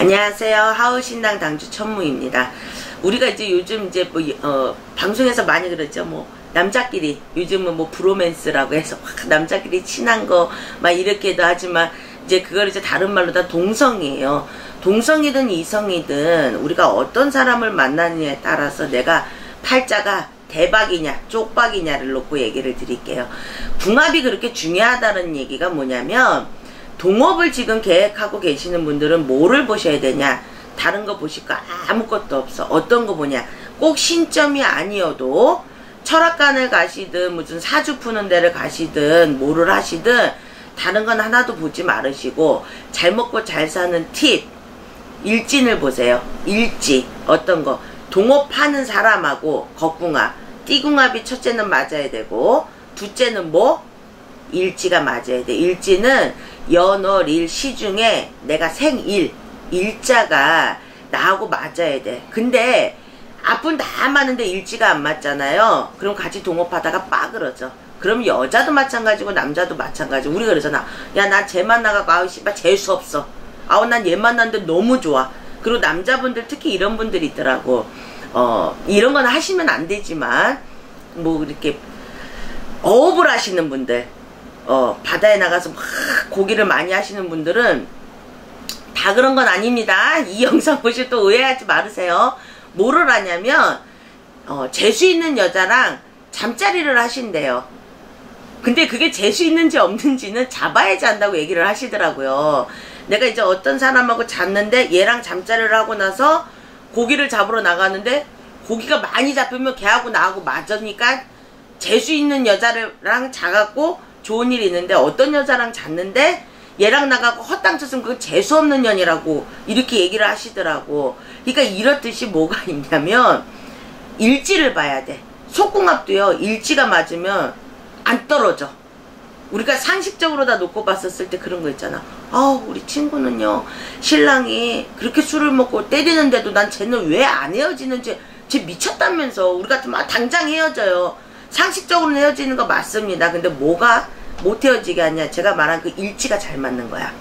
안녕하세요. 하우신당 당주 천무입니다. 우리가 이제 요즘 이제 뭐, 어, 방송에서 많이 그러죠. 뭐, 남자끼리, 요즘은 뭐, 브로맨스라고 해서 막 남자끼리 친한 거, 막 이렇게도 하지만, 이제 그걸 이제 다른 말로 다 동성이에요. 동성이든 이성이든 우리가 어떤 사람을 만나느냐에 따라서 내가 팔자가 대박이냐 쪽박이냐를 놓고 얘기를 드릴게요. 궁합이 그렇게 중요하다는 얘기가 뭐냐면 동업을 지금 계획하고 계시는 분들은 뭐를 보셔야 되냐? 다른 거 보실 거 아무것도 없어. 어떤 거 보냐? 꼭 신점이 아니어도 철학관을 가시든 무슨 사주 푸는 데를 가시든 뭐를 하시든 다른 건 하나도 보지 말으시고 잘 먹고 잘 사는 팁 일진을 보세요. 일지. 어떤 거? 동업하는 사람하고 거궁합. 띠궁합이 첫째는 맞아야 되고 둘째는 뭐? 일지가 맞아야 돼. 일지는 연월일 시중에 내가 생일 일자가 나하고 맞아야 돼. 근데 앞은 다 맞는데 일지가 안 맞잖아요. 그럼 같이 동업하다가 빠그러져. 그럼 여자도 마찬가지고 남자도 마찬가지고. 우리가 그러잖아. 야 나 쟤 만나가고 아우 씨발 재수 없어. 아우 난 얘 만났는데 너무 좋아. 그리고 남자분들 특히 이런 분들이 있더라고. 어 이런 건 하시면 안 되지만 뭐 이렇게 어업을 하시는 분들 어 바다에 나가서 막 고기를 많이 하시는 분들은 다 그런 건 아닙니다. 이 영상 보시고 또 오해하지 말으세요. 뭐를 하냐면 어 재수 있는 여자랑 잠자리를 하신대요. 근데 그게 재수 있는지 없는지는 잡아야지 한다고 얘기를 하시더라고요. 내가 이제 어떤 사람하고 잤는데 얘랑 잠자리를 하고 나서 고기를 잡으러 나가는데 고기가 많이 잡히면 걔하고 나하고 맞으니까 재수 있는 여자랑 자갖고 좋은 일이 있는데 어떤 여자랑 잤는데 얘랑 나가고 헛땅 쳤으면 그건 재수 없는 년이라고 이렇게 얘기를 하시더라고 그러니까 이렇듯이 뭐가 있냐면 일지를 봐야 돼 속궁합도요 일지가 맞으면 안 떨어져 우리가 상식적으로 다 놓고 봤었을 때 그런 거 있잖아. 아 우리 친구는요 신랑이 그렇게 술을 먹고 때리는데도 난 쟤는 왜 안 헤어지는지 쟤 미쳤다면서 우리 같으면 당장 헤어져요. 상식적으로 헤어지는 거 맞습니다. 근데 뭐가 못 헤어지게 하냐 제가 말한 그 일치가 잘 맞는 거야.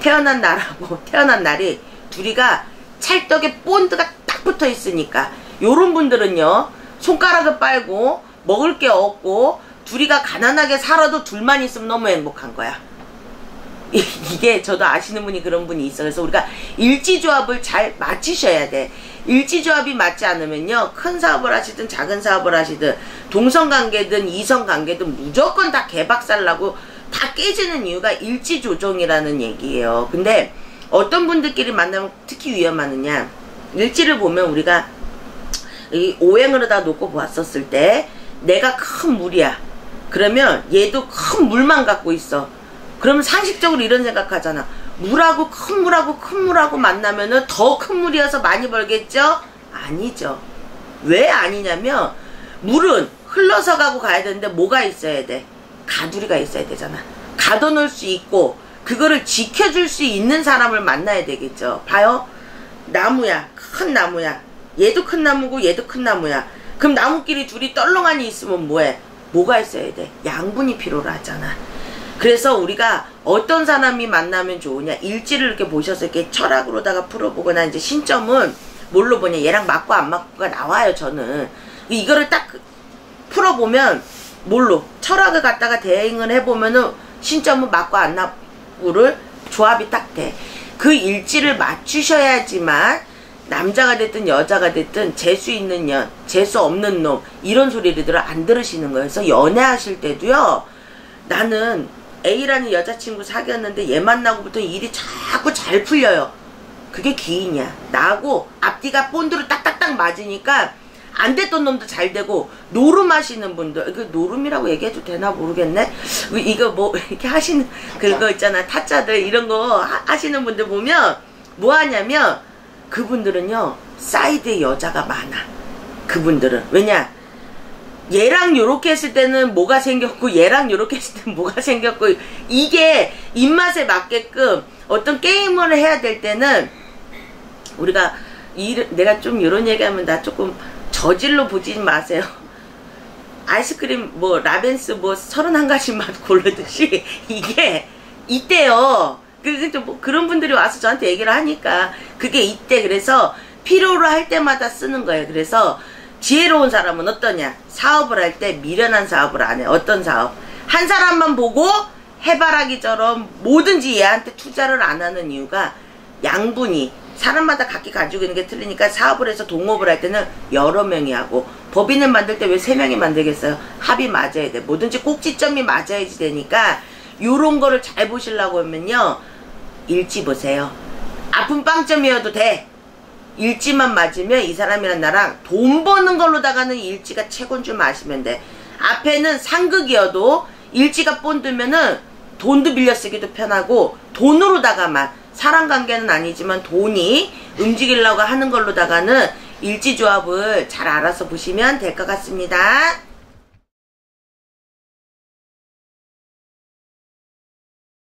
태어난 날하고 태어난 날이 둘이가 찰떡에 본드가 딱 붙어 있으니까 요런 분들은요 손가락을 빨고 먹을 게 없고 둘이가 가난하게 살아도 둘만 있으면 너무 행복한 거야. 이게 저도 아시는 분이 그런 분이 있어. 그래서 우리가 일지조합을 잘 맞추셔야 돼. 일지조합이 맞지 않으면요. 큰 사업을 하시든 작은 사업을 하시든 동성관계든 이성관계든 무조건 다 개박살나고 다 깨지는 이유가 일지조정이라는 얘기예요. 근데 어떤 분들끼리 만나면 특히 위험하느냐. 일지를 보면 우리가 이 오행으로 다 놓고 보았었을 때 내가 큰 물이야. 그러면 얘도 큰 물만 갖고 있어. 그러면 상식적으로 이런 생각하잖아. 물하고 큰 물하고 큰 물하고 만나면은 더 큰 물이어서 많이 벌겠죠? 아니죠. 왜 아니냐면 물은 흘러서 가고 가야 되는데 뭐가 있어야 돼? 가두리가 있어야 되잖아. 가둬놓을 수 있고 그거를 지켜줄 수 있는 사람을 만나야 되겠죠. 봐요. 나무야. 큰 나무야. 얘도 큰 나무고 얘도 큰 나무야. 그럼 나무끼리 둘이 떨렁하니 있으면 뭐해? 뭐가 있어야 돼? 양분이 필요로 하잖아. 그래서 우리가 어떤 사람이 만나면 좋으냐 일지를 이렇게 보셔서 이렇게 철학으로다가 풀어보거나 이제 신점은 뭘로 보냐 얘랑 맞고 안 맞고가 나와요 저는 이거를 딱 풀어보면 뭘로 철학을 갖다가 대행을 해보면은 신점은 맞고 안 맞고를 조합이 딱 돼. 그 일지를 맞추셔야지만 남자가 됐든 여자가 됐든 재수 있는 년, 재수 없는 놈 이런 소리를 안 들으시는 거예요. 그래서 연애하실 때도요. 나는 A라는 여자친구 사귀었는데 얘 만나고부터 일이 자꾸 잘 풀려요. 그게 기인이야. 나하고 앞뒤가 본드로 딱딱딱 맞으니까 안 됐던 놈도 잘 되고 노름하시는 분들 그 노름이라고 얘기해도 되나 모르겠네. 이거 뭐 이렇게 하시는 그거 있잖아. 타짜들 이런 거 하, 시는 분들 보면 뭐 하냐면 그분들은요 사이드에 여자가 많아. 그분들은. 왜냐 얘랑 요렇게 했을 때는 뭐가 생겼고 얘랑 요렇게 했을 때는 뭐가 생겼고 이게 입맛에 맞게끔 어떤 게임을 해야 될 때는 우리가 이, 내가 좀 이런 얘기하면 나 조금 저질로 보지 마세요 아이스크림 뭐 라벤스 뭐 서른 한 가지 맛 고르듯이 이게 이때요 그, 뭐 그런 분들이 와서 저한테 얘기를 하니까 그게 이때 그래서 필요로 할 때마다 쓰는 거예요. 그래서 지혜로운 사람은 어떠냐? 사업을 할 때 미련한 사업을 안 해. 어떤 사업? 한 사람만 보고 해바라기처럼 뭐든지 얘한테 투자를 안 하는 이유가 양분이 사람마다 각기 가지고 있는 게 틀리니까 사업을 해서 동업을 할 때는 여러 명이 하고 법인을 만들 때 왜 세 명이 만들겠어요? 합이 맞아야 돼. 뭐든지 꼭지점이 맞아야지 되니까 요런 거를 잘 보시려고 하면요. 일지 보세요. 아픈 빵점이어도 돼. 일지만 맞으면 이 사람이랑 나랑 돈 버는 걸로다가는 일지가 최고인 줄 아시면 돼. 앞에는 상극이어도 일지가 본드면은 돈도 빌려 쓰기도 편하고 돈으로다가만 사람 관계는 아니지만 돈이 움직이려고 하는 걸로다가는 일지조합을 잘 알아서 보시면 될 것 같습니다.